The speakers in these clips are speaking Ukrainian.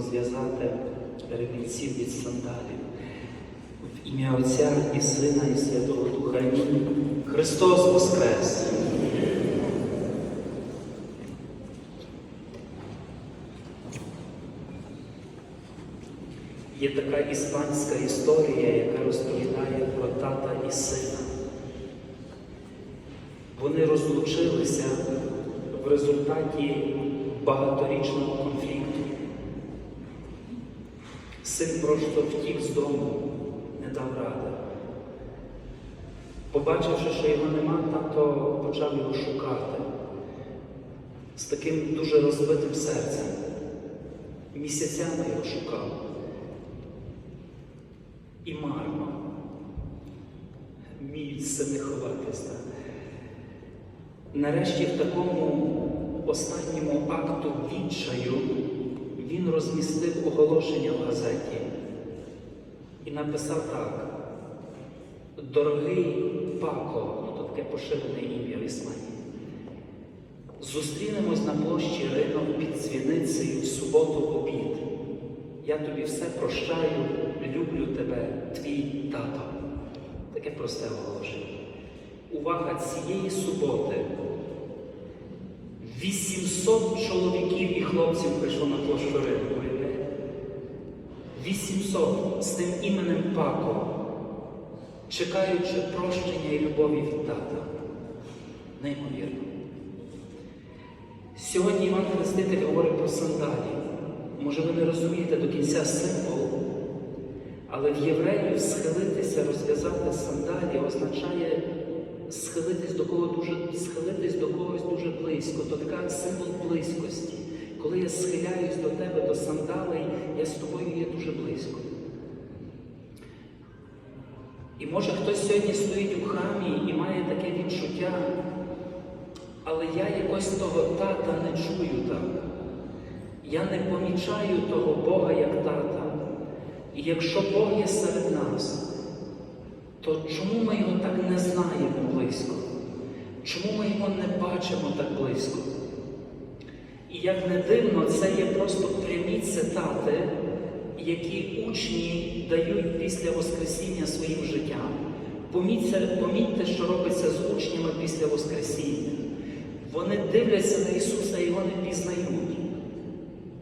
розв'язати ремінців від сандалів. В ім'я Отця і Сина, і Святого Духа. Христос Воскрес! Є така іспанська історія, яка розповідає про тата і сина. Вони розлучилися в результаті багаторічного конфлікту. Син просто втік з дому, не дав ради. Побачивши, що його нема, тато почав його шукати з таким дуже розбитим серцем. Місяцями його шукав. І марно. Мій сини ховатись. так. Нарешті в такому останньому акту відчаю він розмістив оголошення в газеті і написав так. Дорогий Пако, ну то таке поширене ім'я в Іспанії. Зустрінемось на площі ринок під дзвіницею в суботу в обід. Я тобі все прощаю, люблю тебе, твій тато. Таке просте оголошення. Увага цієї суботи. 800 чоловіків і хлопців прийшло на площу ринку. уявляєте? 800 з тим іменем Пако, чекаючи прощення і любові від тата. Неймовірно. Сьогодні Іван Хреститель говорить про сандалі. Може, ви не розумієте до кінця символ, але в євреїв схилитися, розв'язати сандалі означає схилитись до кого дуже, схилитись до когось дуже близько. То така символ близькості. Коли я схиляюсь до тебе, до сандалей, я з тобою є дуже близько. І може хтось сьогодні стоїть у храмі і має таке відчуття, але я якось того тата не чую так. Я не помічаю того Бога як тата. І якщо Бог є серед нас, то чому ми його так не знаємо близько? Чому ми його не бачимо так близько? І як не дивно, це є просто прямі цитати, які учні дають після Воскресіння своїм життям. Помітьте, помітьте, що робиться з учнями після Воскресіння. Вони дивляться на Ісуса і його не пізнають.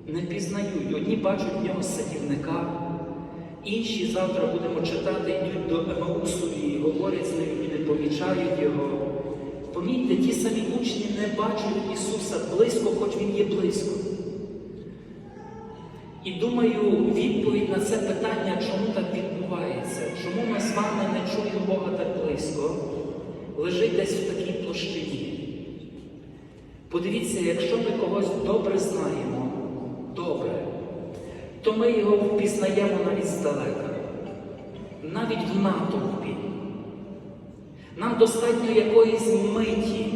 Не пізнають. Одні бачать в нього садівника, інші завтра будемо читати, йдуть до Емаусу і говорять з ним і не помічають його. Помітьте, ті самі учні не бачать Ісуса близько, хоч Він є близько. І думаю, відповідь на це питання, чому так відбувається, чому ми з вами не чуємо Бога так близько, лежить десь в такій площині. Подивіться, якщо ми когось добре знаємо, добре, то ми його впізнаємо навіть здалека, навіть в натовпі. Нам достатньо якоїсь миті,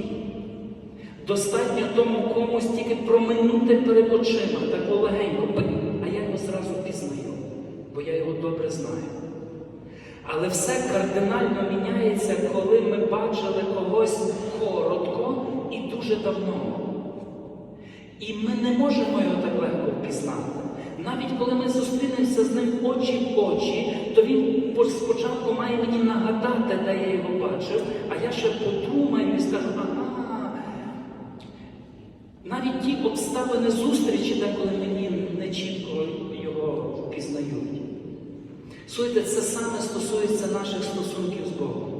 достатньо тому комусь тільки проминути перед очима, так легенько, а я його зразу пізнаю, бо я його добре знаю. Але все кардинально міняється, коли ми бачили когось коротко і дуже давно. І ми не можемо його так легко впізнати. Навіть коли ми зустрінемося з ним очі в очі, то він спочатку має мені нагадати, я а я ще подумаю і скажу, ага. Навіть ті обставини зустрічі, деколи мені не чітко його впізнають. Слухайте, це саме стосується наших стосунків з Богом.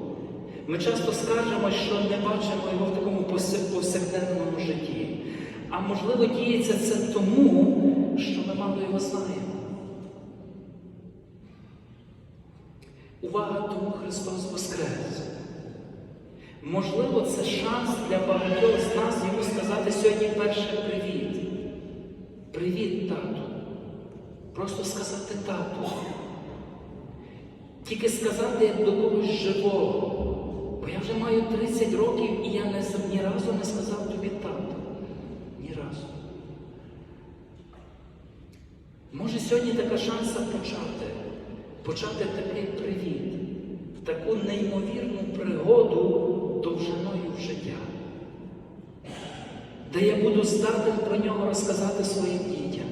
Ми часто скажемо, що не бачимо його в такому повсякденному житті. А можливо, діється це тому, що ми мало його знаємо. Увага, тому Христос Воскрес. Можливо, це шанс для багатьох з нас йому сказати сьогодні перше привіт. Привіт, тату. Просто сказати тату. Тільки сказати як до когось живого. Бо я вже маю 30 років і я не, ні разу не сказав тобі тату. Ні разу. Може сьогодні така шанса почати. Почати такий привіт, таку неймовірну пригоду довжиною в життя, де я буду здатен про нього розказати своїм дітям.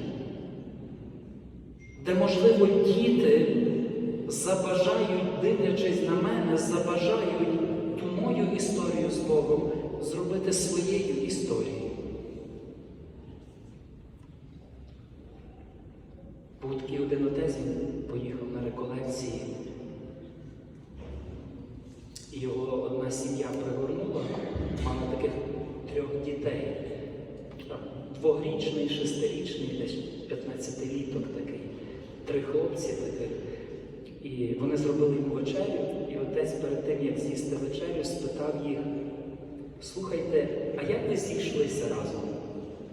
де, можливо, діти забажають, дивлячись на мене, забажають ту мою історію з Богом зробити своєю історією. Був такий один отець, він поїхав на реколекції, і його сім'я пригорнула, мала таких трьох дітей. Двогрічний, шестирічний, десь 15-літок такий, три хлопці таких. І вони зробили йому вечерю, і отець перед тим, як з'їсти вечерю, спитав їх, слухайте, а як ви зійшлися разом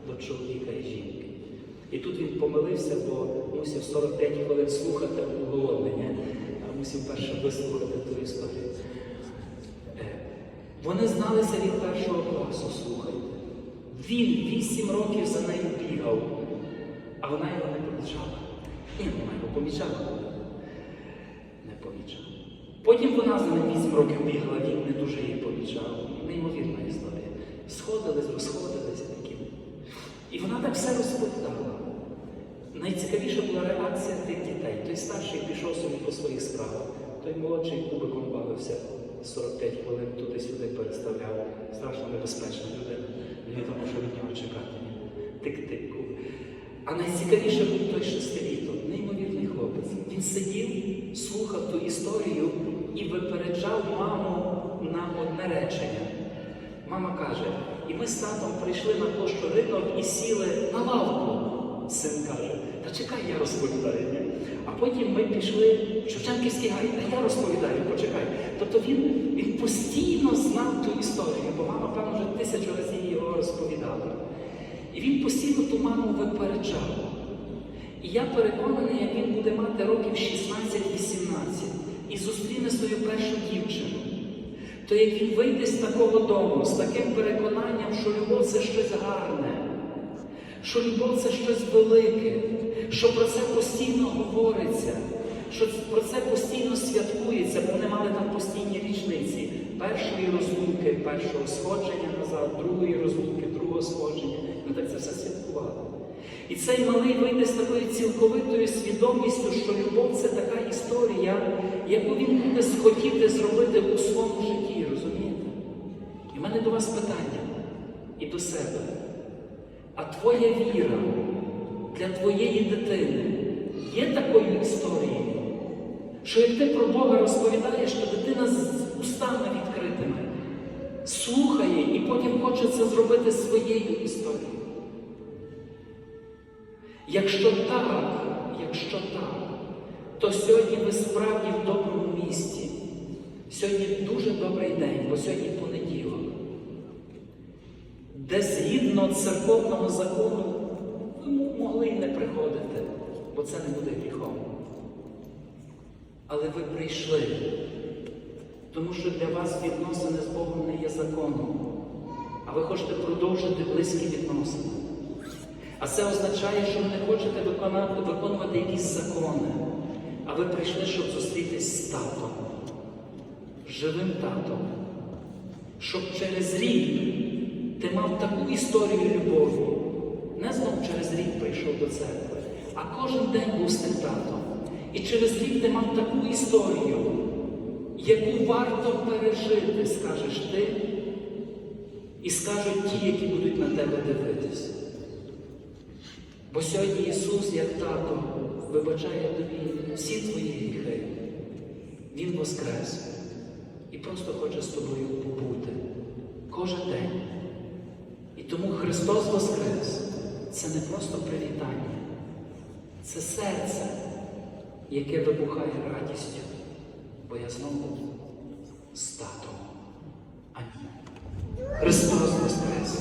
до чоловіка і жінки? І тут він помилився, бо мусив 45 хвилин слухати оголовлення, а мусив перше вислухати ту історію. Вони зналися від першого класу, слухайте. Він вісім років за нею бігав, а вона його не помічала. Ні, вона його помічала. Не помічала. Потім вона за ним вісім років бігала, він не дуже її помічав. Неймовірна історія. Сходились, розходилися такі. І вона так все розповідала. Найцікавіша була реакція тих дітей. Той старший пішов собі по своїх справах, той молодший кубиком бавився 45 хвилин туди-сюди переставляв. Страшно небезпечна людина. Невідомо, що від нього чекати. Тик-тик. А найцікавіше був той шестиліток, неймовірний хлопець. Він сидів, слухав ту історію і випереджав маму на одне речення. Мама каже, і ми з татом прийшли на площу ринок і сіли на лавку. Син каже, та чекай, я розповідаю. Ні?» А потім ми пішли в Шевченківський гай, а я розповідаю, почекай. Тобто він, він постійно знав ту історію, бо мама, певно, вже тисячу разів його розповідала. І він постійно ту маму випереджав. І я переконаний, як він буде мати років 16-18 і зустріне свою першу дівчину, то як він вийде з такого дому, з таким переконанням, що любов це щось гарне, що любов це щось велике, що про це постійно говориться, що про це постійно святкується, бо вони мали там постійні річниці першої розлуки, першого сходження назад, другої розлуки, другого сходження. Ми так це все святкували. І цей малий вийде з такою цілковитою свідомістю, що любов це така історія, яку він буде схотіти зробити у своєму житті, розумієте? І в мене до вас питання і до себе. А твоя віра для твоєї дитини є такою історією, що як ти про Бога розповідаєш, то дитина з устами відкритими слухає і потім хоче це зробити своєю історією. Якщо так, якщо так, то сьогодні ви справді в доброму місці. Сьогодні дуже добрий день, бо сьогодні понеділок, де згідно церковного закону могли й не приходити, бо це не буде гріхом. Але ви прийшли, тому що для вас відносини з Богом не є законом, а ви хочете продовжити близькі відносини. А це означає, що ви не хочете виконати, виконувати якісь закони, а ви прийшли, щоб зустрітись з татом, живим татом, щоб через рік ти мав таку історію любові. Не знов через рік прийшов до церкви, а кожен день був з тим татом. І через рік ти мав таку історію, яку варто пережити, скажеш ти, і скажуть ті, які будуть на тебе дивитися. Бо сьогодні Ісус, як тато, вибачає тобі всі твої гріхи. Він воскрес і просто хоче з тобою побути кожен день. І тому Христос Воскрес це не просто привітання, це серце, яке вибухає радістю, бо я знову з татом. Амінь. Христос Воскрес!